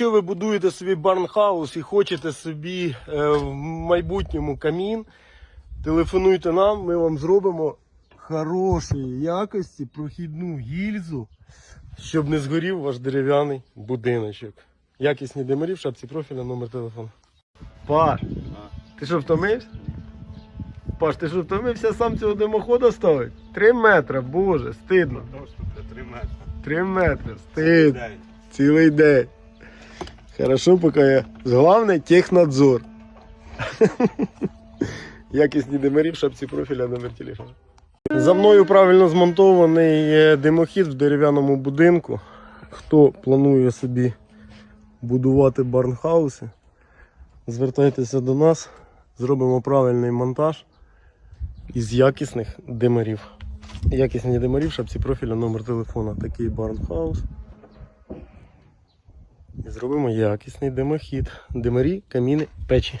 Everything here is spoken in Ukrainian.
Якщо ви будуєте собі барнхаус і хочете собі е, в майбутньому камін, телефонуйте нам, ми вам зробимо хорошої якості прохідну гільзу, щоб не згорів ваш дерев'яний будиночок. Якісні димарі в шапці профіля, номер телефону. Паш, ти що втомився? Паш, ти що втомився сам цього димохода ставить? Три метри, боже, стидно. 3 метри. Три метри, стидно. Цілий день. Хорошо, поки я. Головне технадзор. Якісні димарі в шапці профіля номер телефону. За мною правильно змонтований е, димохід в дерев'яному будинку. Хто планує собі будувати барнхауси, звертайтеся до нас, зробимо правильний монтаж із якісних димарів. Якісні димарі в шапці профіля номер телефона. Такий барнхаус. Зробимо якісний димохід. Димарі, каміни, печі.